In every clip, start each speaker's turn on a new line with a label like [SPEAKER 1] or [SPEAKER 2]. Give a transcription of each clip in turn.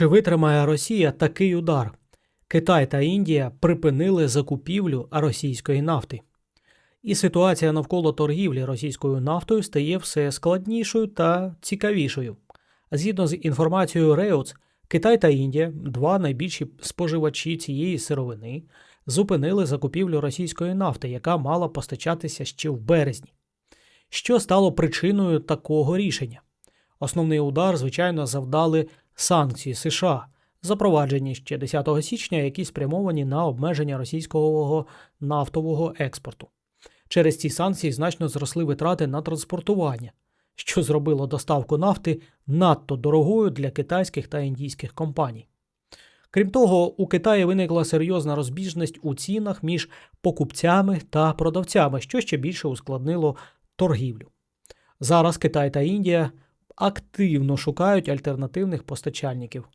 [SPEAKER 1] Чи витримає Росія такий удар? Китай та Індія припинили закупівлю російської нафти. І ситуація навколо торгівлі російською нафтою стає все складнішою та цікавішою. Згідно з інформацією Reuters, Китай та Індія, два найбільші споживачі цієї сировини, зупинили закупівлю російської нафти, яка мала постачатися ще в березні. Що стало причиною такого рішення? Основний удар, звичайно, завдали санкції США, запроваджені ще 10 січня, які спрямовані на обмеження російського нафтового експорту. Через ці санкції значно зросли витрати на транспортування, що зробило доставку нафти надто дорогою для китайських та індійських компаній. Крім того, у Китаї виникла серйозна розбіжність у цінах між покупцями та продавцями, що ще більше ускладнило торгівлю. Зараз Китай та Індія активно шукають альтернативних постачальників.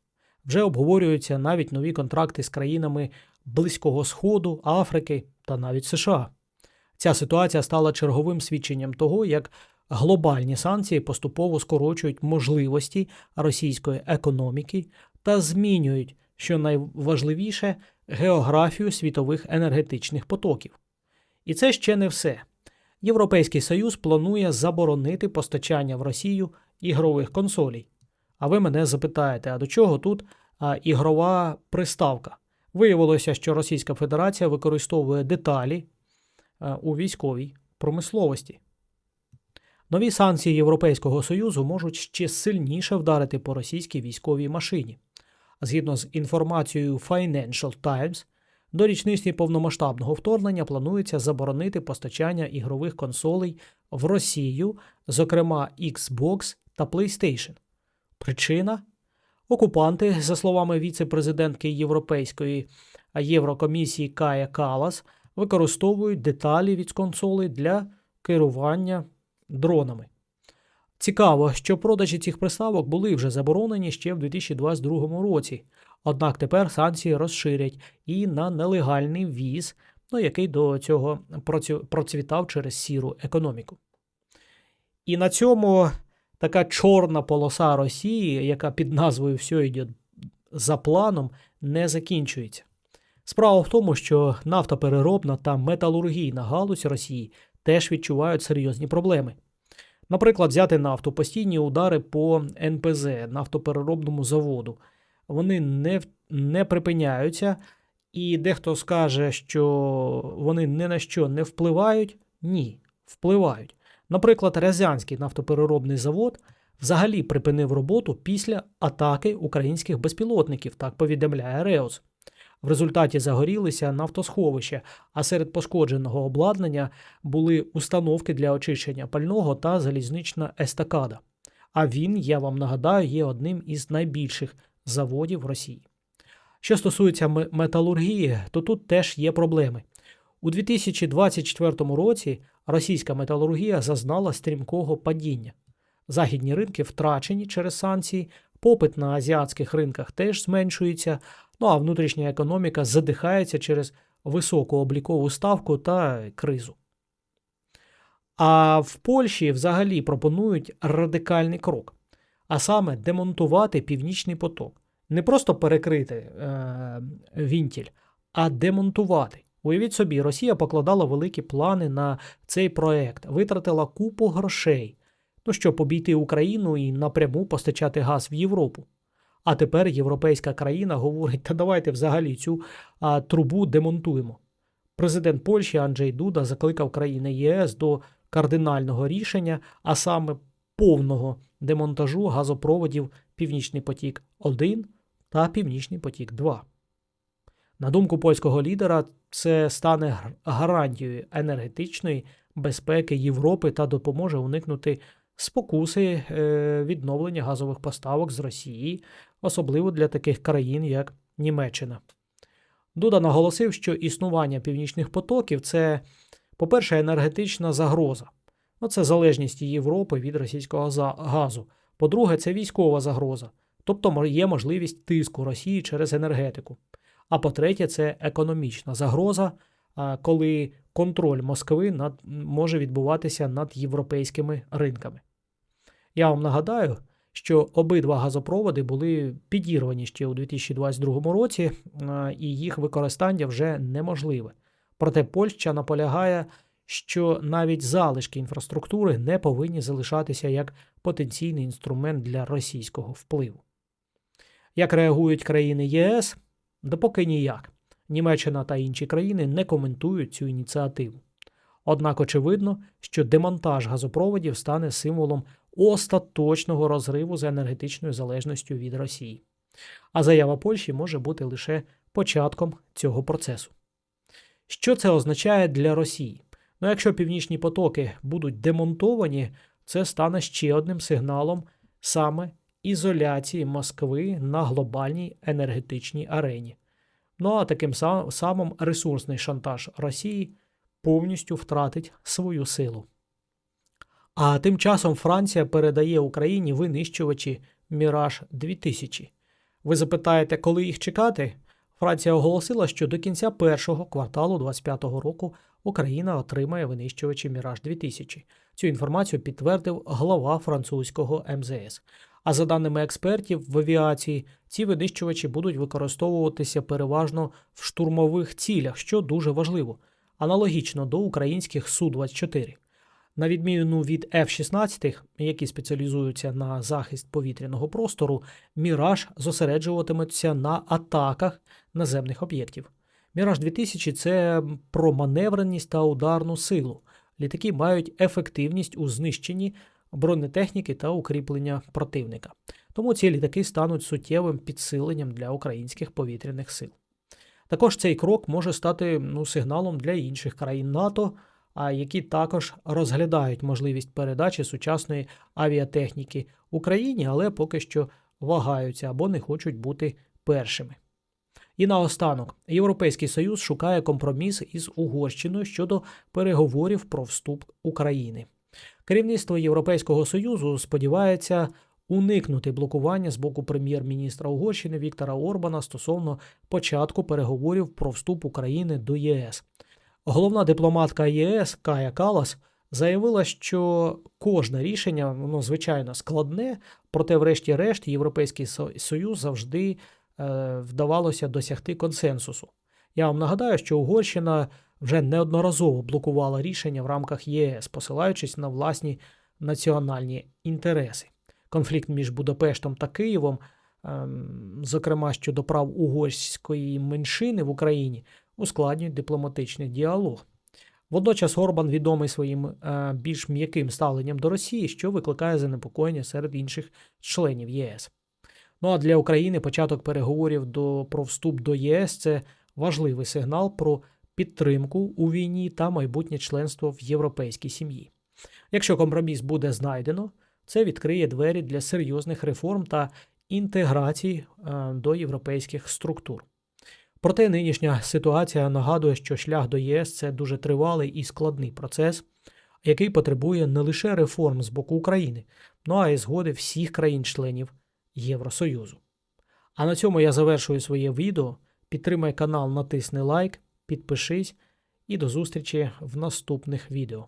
[SPEAKER 1] Вже обговорюються навіть нові контракти з країнами Близького Сходу, Африки та навіть США. Ця ситуація стала черговим свідченням того, як глобальні санкції поступово скорочують можливості російської економіки та змінюють, що найважливіше, географію світових енергетичних потоків. І це ще не все. Європейський Союз планує заборонити постачання в Росію ігрових консолей. А ви мене запитаєте, а до чого тут а, ігрова приставка? Виявилося, що Російська Федерація використовує деталі а, у військовій промисловості. Нові санкції Європейського Союзу можуть ще сильніше вдарити по російській військовій машині. Згідно з інформацією Financial Times, до річниці повномасштабного вторгнення планується заборонити постачання ігрових консолей в Росію, зокрема Xbox та PlayStation. Причина окупанти, за словами віце-президентки Європейської Єврокомісії Кая Калас, використовують деталі від консолей для керування дронами. Цікаво, що продажі цих приставок були вже заборонені ще в 2022 році, однак тепер санкції розширять і на нелегальний ввіз, ну, який до цього процвітав через сіру економіку. І на цьому така чорна полоса Росії, яка під назвою «Все йде за планом, не закінчується. Справа в тому, що нафтопереробна та металургійна галузь Росії теж відчувають серйозні проблеми. Наприклад, взяти нафту, постійні удари по НПЗ, нафтопереробному заводу. Вони не, не припиняються, і дехто скаже, що вони ні на що не впливають. Ні, впливають. Наприклад, Рязанський нафтопереробний завод взагалі припинив роботу після атаки українських безпілотників, так повідомляє Реус. В результаті загорілися нафтосховища, а серед пошкодженого обладнання були установки для очищення пального та залізнична естакада. А він, я вам нагадаю, є одним із найбільших заводів Росії. Що стосується металургії, то тут теж є проблеми. У 2024 році російська металургія зазнала стрімкого падіння. Західні ринки втрачені через санкції, попит на азіатських ринках теж зменшується, ну а внутрішня економіка задихається через високу облікову ставку та кризу. А в Польщі взагалі пропонують радикальний крок, а саме демонтувати північний поток. Не просто перекрити е, вінтіль, а демонтувати. Уявіть собі, Росія покладала великі плани на цей проект, витратила купу грошей, ну щоб обійти Україну і напряму постачати газ в Європу. А тепер європейська країна говорить: та давайте взагалі цю а, трубу демонтуємо. Президент Польщі Анджей Дуда закликав країни ЄС до кардинального рішення, а саме повного демонтажу газопроводів Північний потік 1 та Північний потік 2. На думку польського лідера, це стане гарантією енергетичної безпеки Європи та допоможе уникнути спокуси е, відновлення газових поставок з Росії, особливо для таких країн, як Німеччина. Дуда наголосив, що існування північних потоків це, по-перше, енергетична загроза. Ну, Це залежність Європи від російського газу. По-друге, це військова загроза, тобто є можливість тиску Росії через енергетику. А по-третє, це економічна загроза, коли контроль Москви над, може відбуватися над європейськими ринками. Я вам нагадаю, що обидва газопроводи були підірвані ще у 2022 році, е, і їх використання вже неможливе. Проте Польща наполягає, що навіть залишки інфраструктури не повинні залишатися як потенційний інструмент для російського впливу. Як реагують країни ЄС? Допоки ніяк. Німеччина та інші країни не коментують цю ініціативу. Однак очевидно, що демонтаж газопроводів стане символом остаточного розриву з енергетичною залежністю від Росії. А заява Польщі може бути лише початком цього процесу. Що це означає для Росії? Ну, якщо північні потоки будуть демонтовані, це стане ще одним сигналом саме ізоляції Москви на глобальній енергетичній арені. Ну а таким самим ресурсний шантаж Росії повністю втратить свою силу. А тим часом Франція передає Україні винищувачі Міраж 2000. Ви запитаєте, коли їх чекати? Франція оголосила, що до кінця першого кварталу 2025 року Україна отримає винищувачі Міраж 2000. Цю інформацію підтвердив глава французького МЗС. А за даними експертів в авіації, ці винищувачі будуть використовуватися переважно в штурмових цілях, що дуже важливо, аналогічно до українських Су-24. На відміну від F-16, які спеціалізуються на захист повітряного простору, Міраж зосереджуватиметься на атаках наземних об'єктів. Міраж 2000 це про маневреність та ударну силу. Літаки мають ефективність у знищенні бронетехніки та укріплення противника. Тому ці літаки стануть суттєвим підсиленням для українських повітряних сил. Також цей крок може стати ну, сигналом для інших країн НАТО, які також розглядають можливість передачі сучасної авіатехніки Україні, але поки що вагаються або не хочуть бути першими. І наостанок, Європейський Союз шукає компроміс із Угорщиною щодо переговорів про вступ України. Керівництво Європейського Союзу сподівається уникнути блокування з боку прем'єр-міністра Угорщини Віктора Орбана стосовно початку переговорів про вступ України до ЄС. Головна дипломатка ЄС Кая Калас заявила, що кожне рішення, воно звичайно складне, проте, врешті-решт, Європейський Союз завжди е, вдавалося досягти консенсусу. Я вам нагадаю, що Угорщина вже неодноразово блокувала рішення в рамках ЄС, посилаючись на власні національні інтереси. Конфлікт між Будапештом та Києвом, ем, зокрема щодо прав угорської меншини в Україні, ускладнюють дипломатичний діалог. Водночас Орбан відомий своїм е, більш м'яким ставленням до Росії, що викликає занепокоєння серед інших членів ЄС. Ну а для України початок переговорів до, про вступ до ЄС це важливий сигнал про підтримку у війні та майбутнє членство в європейській сім'ї. Якщо компроміс буде знайдено, це відкриє двері для серйозних реформ та інтеграції е, до європейських структур. Проте нинішня ситуація нагадує, що шлях до ЄС це дуже тривалий і складний процес, який потребує не лише реформ з боку України, ну а й згоди всіх країн-членів Євросоюзу. А на цьому я завершую своє відео. Підтримай канал, натисни лайк, підпишись і до зустрічі в наступних відео.